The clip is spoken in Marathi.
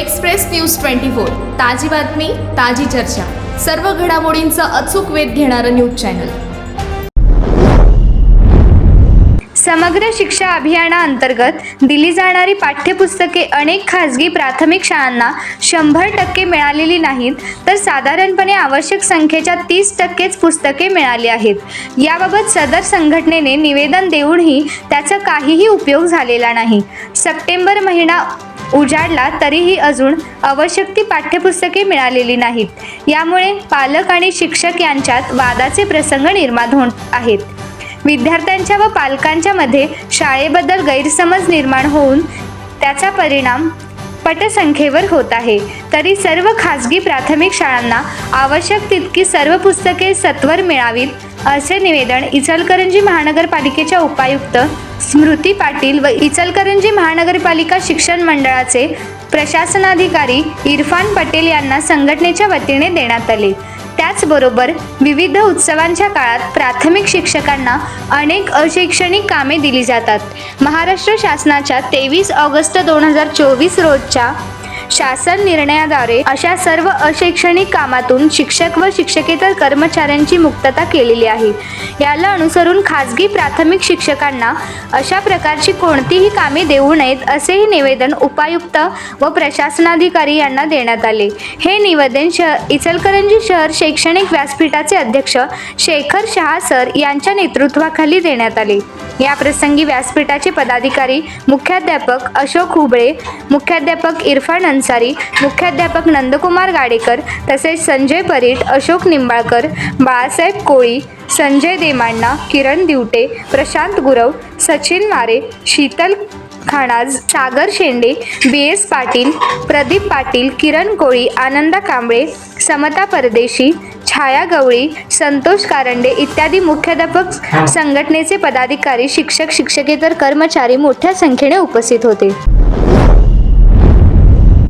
Express news twenty four. ताजी बातमी ताजी चर्चा. सर्व घडामोडींचा अचूक वेध घेणारं न्यूज चॅनल. समग्र शिक्षा अभियानाअंतर्गत दिली जाणारी पाठ्यपुस्तके अनेक खाजगी प्राथमिक शाळांना शंभर टक्के मिळालेली नाहीत तर साधारणपणे आवश्यक संख्येच्या तीस टक्केच पुस्तके मिळाली आहेत. याबाबत सदर संघटनेने निवेदन देऊनही त्याचा काहीही उपयोग झालेला नाही. सप्टेंबर महिना उजाडला तरीही अजून आवश्यक ती पाठ्यपुस्तके मिळालेली नाहीत. यामुळे पालक आणि शिक्षक यांच्यात वादाचे प्रसंग निर्माण होत आहेत. विद्यार्थ्यांच्या व पालकांच्या मध्ये शाळेबद्दल गैरसमज निर्माण होऊन त्याचा परिणाम पटसंख्येवर होत आहे. तरी सर्व खाजगी प्राथमिक शाळांना आवश्यक तितकी सर्व पुस्तके सत्वर मिळावीत असे निवेदन इचलकरंजी महानगरपालिकेच्या उपायुक्त स्मृती पाटील व इचलकरंजी महानगरपालिका शिक्षण मंडळाचे प्रशासनाधिकारी इरफान पटेल यांना संघटनेच्या वतीने देण्यात आले. त्याचबरोबर विविध उत्सवांच्या काळात प्राथमिक शिक्षकांना अनेक अशैक्षणिक कामे दिली जातात. महाराष्ट्र शासनाच्या तेवीस ऑगस्ट दोन हजार चोवीस रोजच्या शासन निर्णयाद्वारे अशा सर्व अशैक्षणिक कामातून शिक्षक व शिक्षकेतर कर्मचाऱ्यांची मुक्तता केलेली आहे. याला अनुसरून खाजगी प्राथमिक शिक्षकांना अशा प्रकारची कोणतीही कामे देऊ नयेत असेही निवेदन उपायुक्त व प्रशासनाधिकारी यांना देण्यात आले. हे निवेदन शहर इचलकरंजी शहर शैक्षणिक व्यासपीठाचे अध्यक्ष शेखर शहा सर यांच्या नेतृत्वाखाली देण्यात आले. या प्रसंगी व्यासपीठाचे पदाधिकारी मुख्याध्यापक अशोक हुबळे मुख्याध्यापक इरफान अन्सारी मुख्याध्यापक नंदकुमार गाडेकर तसेच संजय परीट अशोक निंबाळकर बाळासाहेब कोळी संजय देमांना किरण दिवटे प्रशांत गुरव सचिन मारे शीतल खाणाज सागर शेंडे बी एस पाटील प्रदीप पाटील किरण कोळी आनंदा कांबळे समता परदेशी छाया गवळी संतोष कारंडे इत्यादी मुख्याध्यापक संघटनेचे पदाधिकारी शिक्षक शिक्षकेतर कर्मचारी मोठ्या संख्येने उपस्थित होते.